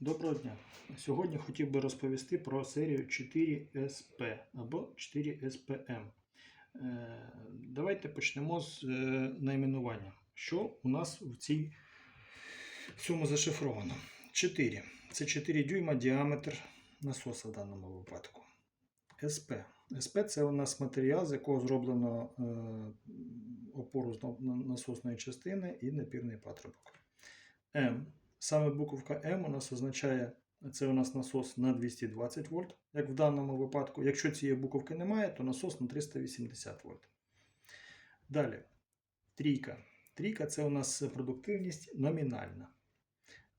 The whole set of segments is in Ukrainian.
Доброго дня. Сьогодні хотів би розповісти про серію 4SP або 4SPM. Е, Давайте почнемо з е, найменування. Що у нас в, цій, в цьому зашифровано? 4. Це 4 дюйма діаметр насоса в даному випадку. СП. СП це у нас матеріал, з якого зроблено е, опору з насосної частини і напірний патрубок. М. Саме буковка М у нас означає, це у нас насос на 220 вольт, як в даному випадку. Якщо цієї буковки немає, то насос на 380 вольт. Далі. Трійка. Трійка це у нас продуктивність номінальна.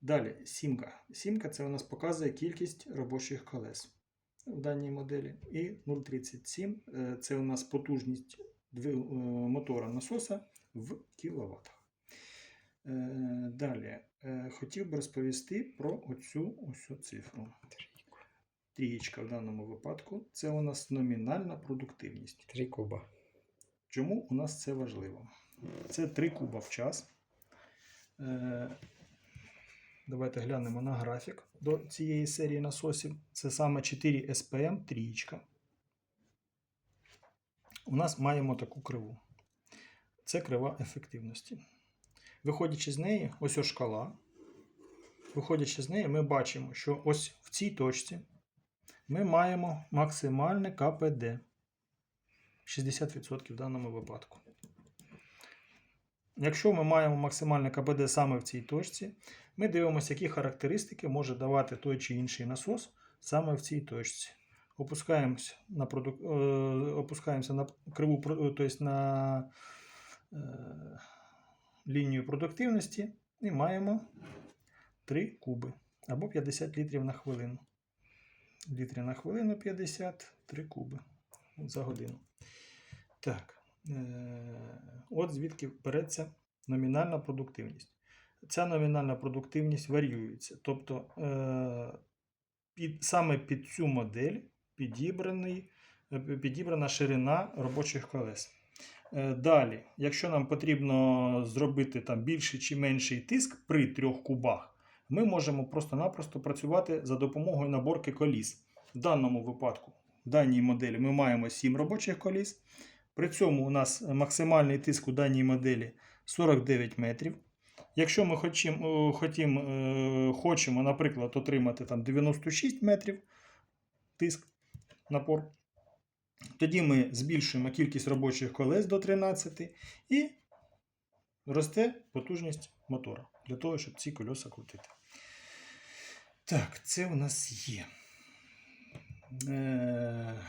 Далі сімка. Сімка це у нас показує кількість робочих колес в даній моделі. І 0,37 е, це у нас потужність е, мотора насоса в кіловатах. Е, Далі е, хотів би розповісти про оцю ось цифру. Трієчка в даному випадку це у нас номінальна продуктивність. Три куба. Чому у нас це важливо? Це 3 куба в час. Е, Давайте глянемо на графік до цієї серії насосів. Це саме 4 SPM трієчка. У нас маємо таку криву. Це крива ефективності. Виходячи з неї, ось ось шкала. Виходячи з неї, ми бачимо, що ось в цій точці ми маємо максимальне КПД. 60% в даному випадку. Якщо ми маємо максимальне КПД саме в цій точці, ми дивимося, які характеристики може давати той чи інший насос саме в цій точці. Опускаємося на, продук... е, опускаємося на криву, тобто на е, лінію продуктивності і маємо 3 куби або 50 літрів на хвилину. Літрів на хвилину 50, 3 куби за годину. Так. Е, от звідки береться номінальна продуктивність. Ця номінальна продуктивність варіюється. Тобто е, під, саме під цю модель е, підібрана ширина робочих колес. Е, Далі, якщо нам потрібно зробити там більший чи менший тиск при трьох кубах, ми можемо просто-напросто працювати за допомогою наборки коліс. В даному випадку, в даній моделі, ми маємо 7 робочих коліс. При цьому у нас максимальний тиск у даній моделі 49 метрів. Якщо ми хочемо, хотім, е, хочемо, наприклад, отримати там 96 метрів тиск, напор, тоді ми збільшуємо кількість робочих колес до 13 і росте потужність мотора для того, щоб ці колеса крутити. Так, це у нас є. Е,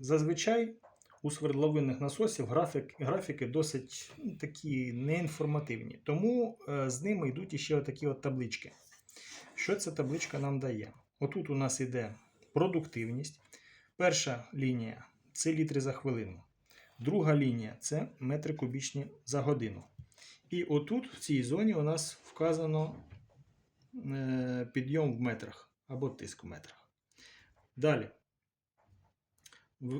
Зазвичай у свердловинних насосів графік, графіки досить ну, такі неінформативні. Тому е, з ними йдуть іще такі от таблички. Що ця табличка нам дає? Отут у нас йде продуктивність. Перша лінія це літри за хвилину. Друга лінія це метри кубічні за годину. І отут, в цій зоні, у нас вказано е, підйом в метрах або тиск в метрах. Далі.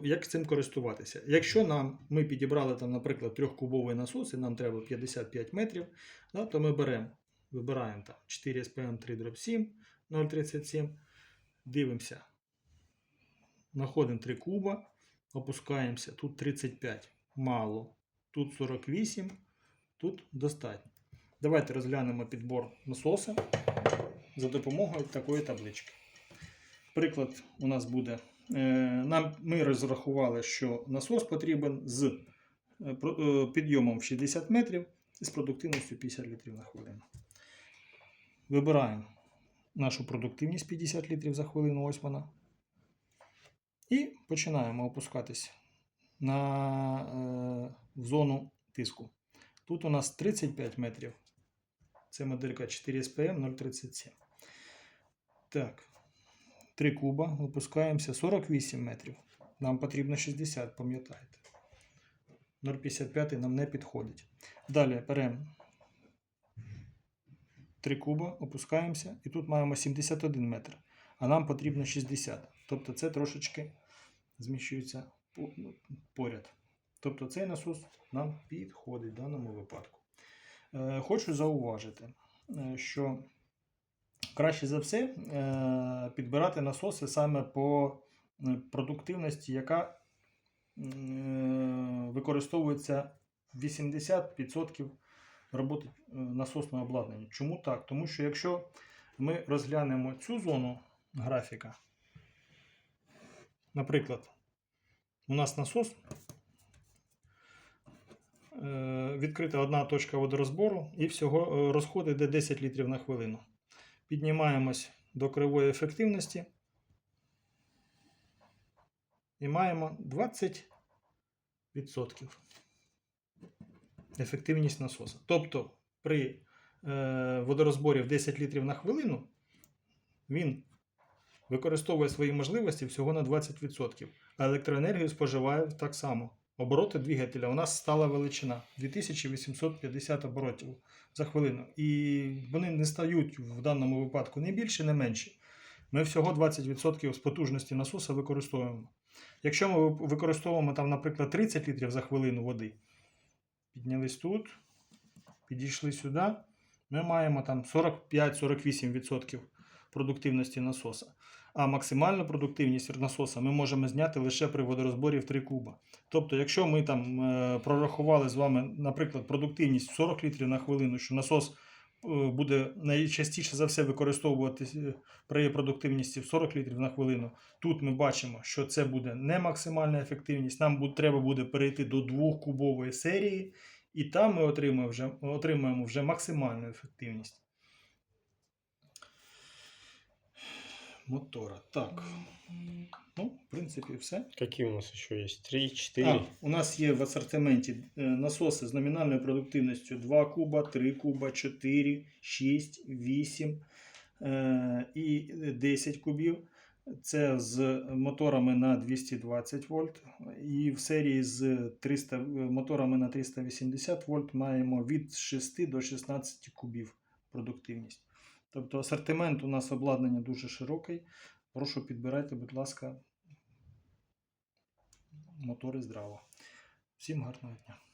Як цим користуватися? Якщо нам ми підібрали там, наприклад, трьохкубовий насос, і нам треба 55 метрів, да, то ми беремо, вибираємо там 4 SPM 3 7 0,37, дивимося, знаходимо 3 куба, опускаємося, тут 35 мало, тут 48, тут достатньо. Давайте розглянемо підбор насоса за допомогою такої таблички. Приклад у нас буде. е, Нам, ми розрахували, що насос потрібен з е, е, підйомом в 60 метрів і з продуктивністю 50 літрів на хвилину. Вибираємо нашу продуктивність 50 літрів за хвилину, ось вона. І починаємо опускатись на, е, в зону тиску. Тут у нас 35 метрів. Це моделька 4 SPM 037. Так. 3 куба, опускаємося 48 метрів. Нам потрібно 60, пам'ятаєте. 0,55 нам не підходить. Далі беремо 3 куба, опускаємося, і тут маємо 71 метр, а нам потрібно 60. Тобто це трошечки зміщується ну, поряд. Тобто цей насос нам підходить в даному випадку. Е, Хочу зауважити, е, що краще за все е, підбирати насоси саме по продуктивності, яка використовується 80% роботи насосного обладнання. Чому так? Тому що якщо ми розглянемо цю зону графіка, наприклад, у нас насос, е, відкрита одна точка водорозбору і всього е, розход йде 10 літрів на хвилину. Піднімаємось до кривої ефективності і маємо 20% ефективність насоса. Тобто при е, водорозборі в 10 літрів на хвилину він використовує свої можливості всього на 20%, а електроенергію споживає так само. Обороти двигателя у нас стала величина 2850 оборотів за хвилину. І вони не стають в даному випадку не більше, не менше. Ми всього 20% з потужності насоса використовуємо. Якщо ми використовуємо, там, наприклад, 30 літрів за хвилину води, піднялись тут, підійшли сюди, ми маємо там 45-48% продуктивності насоса. А максимальну продуктивність насоса ми можемо зняти лише при водорозборі в 3 куба. Тобто, якщо ми там е, прорахували з вами, наприклад, продуктивність 40 літрів на хвилину, що насос е, буде найчастіше за все використовуватися при продуктивності в 40 літрів на хвилину, тут ми бачимо, що це буде не максимальна ефективність. Нам треба буде перейти до 2-кубової серії, і там ми отримаємо вже, отримаємо вже максимальну ефективність. Мотора. Так. Ну, в принципі, все. Какие у нас еще есть? Три, четыре. А, у нас є в асортименті е, насоси з номінальною продуктивністю 2 куба, 3 куба, 4, 6, 8 е, і 10 кубів. Це з моторами на 220 вольт. І в серії з 300, е, моторами на 380 вольт маємо від 6 до 16 кубів продуктивність. Тобто асортимент у нас обладнання дуже широкий. Прошу підбирайте, будь ласка, мотори здраво. Всім гарного дня!